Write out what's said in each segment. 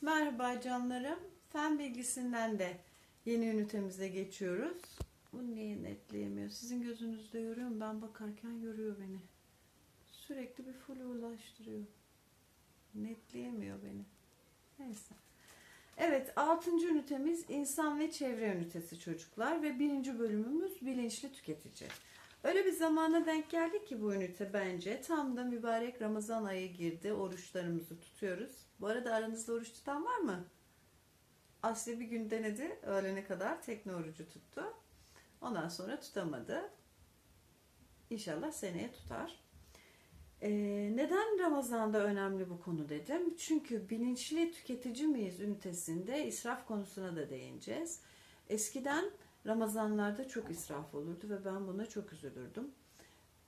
Merhaba canlarım. Fen bilgisinden de yeni ünitemize geçiyoruz. Bu niye netleyemiyor? Sizin gözünüzde görüyor mu? Ben bakarken görüyor beni. Sürekli bir full ulaştırıyor. Netleyemiyor beni. Neyse. Evet, 6. ünitemiz insan ve çevre ünitesi çocuklar ve birinci bölümümüz bilinçli tüketici. Öyle bir zamana denk geldik ki bu ünite bence. Tam da mübarek Ramazan ayı girdi. Oruçlarımızı tutuyoruz. Bu arada aranızda oruç tutan var mı? Asya bir gün denedi. Öğlene kadar tekne orucu tuttu. Ondan sonra tutamadı. İnşallah seneye tutar. Ee, neden Ramazan'da önemli bu konu dedim? Çünkü bilinçli tüketici miyiz ünitesinde israf konusuna da değineceğiz. Eskiden Ramazanlarda çok israf olurdu ve ben buna çok üzülürdüm.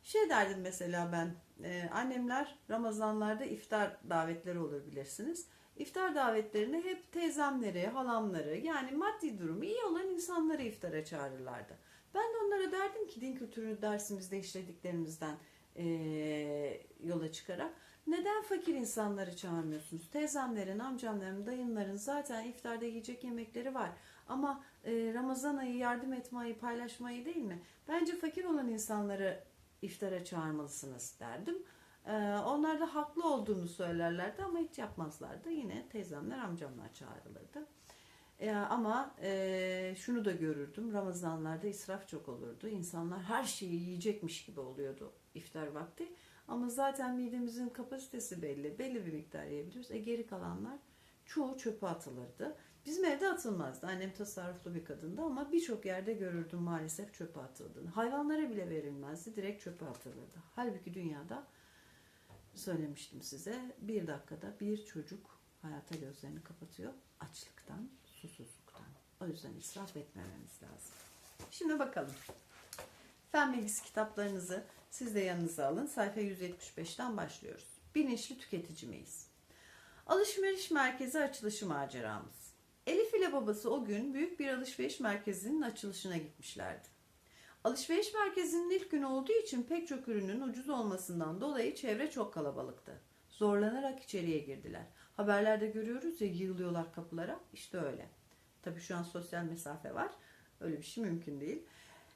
Şey derdim mesela ben, e, annemler Ramazanlarda iftar davetleri olur bilirsiniz. İftar davetlerini hep teyzemleri, halamları yani maddi durumu iyi olan insanları iftara çağırırlardı. Ben de onlara derdim ki din kültürü dersimizde işlediklerimizden e, yola çıkarak neden fakir insanları çağırmıyorsunuz? Teyzemlerin, amcamların, dayınların zaten iftarda yiyecek yemekleri var. Ama e, Ramazan ayı yardım etmeyi, paylaşmayı değil mi? Bence fakir olan insanları iftara çağırmalısınız derdim. E, onlar da haklı olduğunu söylerlerdi ama hiç yapmazlardı. Yine teyzemler, amcamlar çağrılırdı. E, ama e, şunu da görürdüm. Ramazanlarda israf çok olurdu. İnsanlar her şeyi yiyecekmiş gibi oluyordu iftar vakti. Ama zaten midemizin kapasitesi belli. Belli bir miktar yiyebiliyoruz. E, geri kalanlar çoğu çöpe atılırdı. Bizim evde atılmazdı. Annem tasarruflu bir kadındı ama birçok yerde görürdüm maalesef çöpe atıldığını. Hayvanlara bile verilmezdi. Direkt çöpe atılırdı. Halbuki dünyada söylemiştim size bir dakikada bir çocuk hayata gözlerini kapatıyor. Açlıktan, susuzluktan. O yüzden israf etmememiz lazım. Şimdi bakalım. Fen bilgisi kitaplarınızı siz de yanınıza alın. Sayfa 175'ten başlıyoruz. Bilinçli tüketici miyiz? Alışveriş merkezi açılışı maceramız. Elif ile babası o gün büyük bir alışveriş merkezinin açılışına gitmişlerdi. Alışveriş merkezinin ilk günü olduğu için pek çok ürünün ucuz olmasından dolayı çevre çok kalabalıktı. Zorlanarak içeriye girdiler. Haberlerde görüyoruz ya yığılıyorlar kapılara. İşte öyle. Tabii şu an sosyal mesafe var. Öyle bir şey mümkün değil.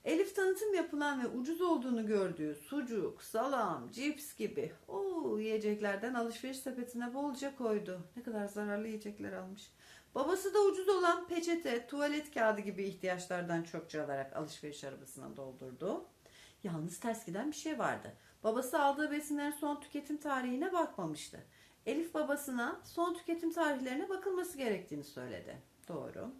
Elif tanıtım yapılan ve ucuz olduğunu gördüğü sucuk, salam, cips gibi o yiyeceklerden alışveriş sepetine bolca koydu. Ne kadar zararlı yiyecekler almış. Babası da ucuz olan peçete, tuvalet kağıdı gibi ihtiyaçlardan çokça alarak alışveriş arabasına doldurdu. Yalnız ters giden bir şey vardı. Babası aldığı besinlerin son tüketim tarihine bakmamıştı. Elif babasına son tüketim tarihlerine bakılması gerektiğini söyledi. Doğru.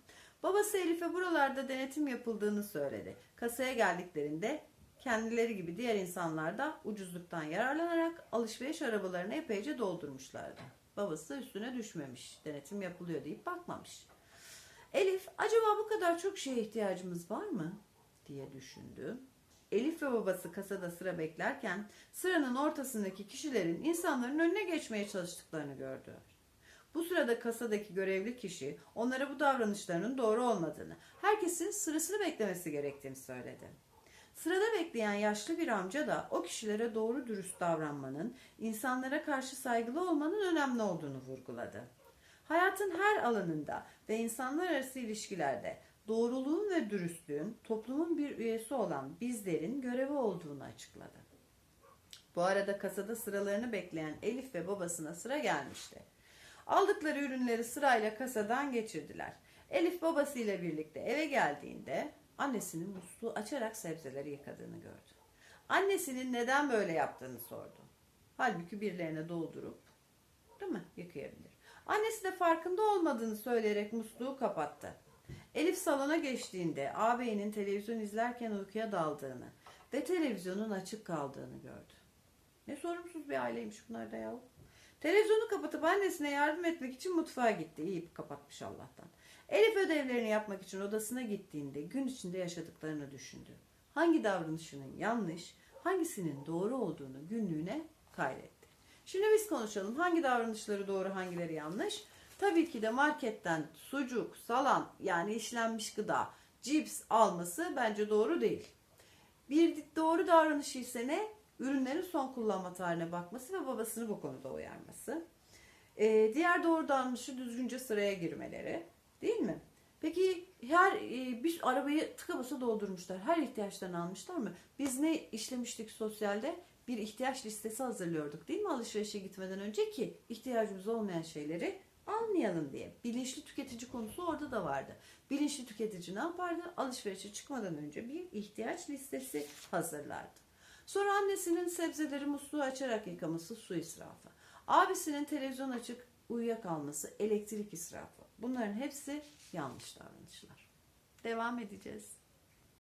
Babası Elif'e buralarda denetim yapıldığını söyledi. Kasaya geldiklerinde kendileri gibi diğer insanlar da ucuzluktan yararlanarak alışveriş arabalarını epeyce doldurmuşlardı. Babası üstüne düşmemiş, denetim yapılıyor deyip bakmamış. Elif, acaba bu kadar çok şeye ihtiyacımız var mı? diye düşündü. Elif ve babası kasada sıra beklerken sıranın ortasındaki kişilerin insanların önüne geçmeye çalıştıklarını gördüler. Bu sırada kasadaki görevli kişi onlara bu davranışlarının doğru olmadığını, herkesin sırasını beklemesi gerektiğini söyledi. Sırada bekleyen yaşlı bir amca da o kişilere doğru dürüst davranmanın, insanlara karşı saygılı olmanın önemli olduğunu vurguladı. Hayatın her alanında ve insanlar arası ilişkilerde doğruluğun ve dürüstlüğün toplumun bir üyesi olan bizlerin görevi olduğunu açıkladı. Bu arada kasada sıralarını bekleyen Elif ve babasına sıra gelmişti. Aldıkları ürünleri sırayla kasadan geçirdiler. Elif babasıyla birlikte eve geldiğinde annesinin musluğu açarak sebzeleri yıkadığını gördü. Annesinin neden böyle yaptığını sordu. Halbuki birilerine doldurup değil mi yıkayabilir. Annesi de farkında olmadığını söyleyerek musluğu kapattı. Elif salona geçtiğinde ağabeyinin televizyon izlerken uykuya daldığını ve televizyonun açık kaldığını gördü. Ne sorumsuz bir aileymiş bunlar da yahu. Televizyonu kapatıp annesine yardım etmek için mutfağa gitti. İyi kapatmış Allah'tan. Elif ödevlerini yapmak için odasına gittiğinde gün içinde yaşadıklarını düşündü. Hangi davranışının yanlış, hangisinin doğru olduğunu günlüğüne kaydetti. Şimdi biz konuşalım. Hangi davranışları doğru, hangileri yanlış? Tabii ki de marketten sucuk, salam yani işlenmiş gıda, cips alması bence doğru değil. Bir doğru davranışı ise ne? Ürünlerin son kullanma tarihine bakması ve babasını bu konuda uyarması. Ee, diğer doğru davranışı düzgünce sıraya girmeleri. Değil mi? Peki her e, bir arabayı tıka basa doldurmuşlar. Her ihtiyaçlarını almışlar mı? Biz ne işlemiştik sosyalde? Bir ihtiyaç listesi hazırlıyorduk değil mi alışverişe gitmeden önce ki ihtiyacımız olmayan şeyleri almayalım diye. Bilinçli tüketici konusu orada da vardı. Bilinçli tüketici ne yapardı? Alışverişe çıkmadan önce bir ihtiyaç listesi hazırlardı. Sonra annesinin sebzeleri musluğu açarak yıkaması su israfı. Abisinin televizyon açık uyuyakalması elektrik israfı. Bunların hepsi yanlış davranışlar. Devam edeceğiz.